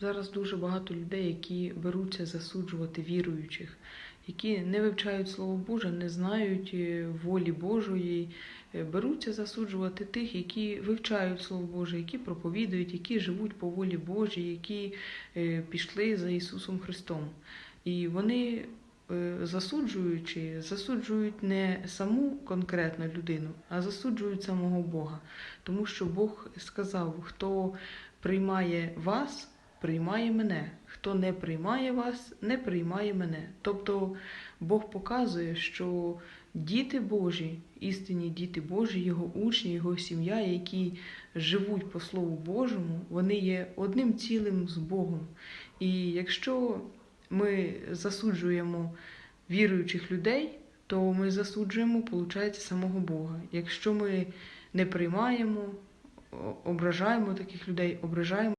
Зараз дуже багато людей, які беруться засуджувати віруючих, які не вивчають Слово Боже, не знають е, волі Божої, е, беруться засуджувати тих, які вивчають Слово Боже, які проповідують, які живуть по волі Божій, які е, пішли за Ісусом Христом. І вони, засуджуючи, засуджують не саму конкретну людину, а засуджують самого Бога. Тому що Бог сказав: хто приймає вас, приймає мене. Хто не приймає вас, не приймає мене. Тобто Бог показує, що діти Божі, істинні діти Божі, його учні, його сім'я, які живуть по Слову Божому, вони є одним цілим з Богом. І якщо ми засуджуємо віруючих людей, то ми засуджуємо, виходить, самого Бога. Якщо ми не приймаємо, ображаємо таких людей, ображаємо.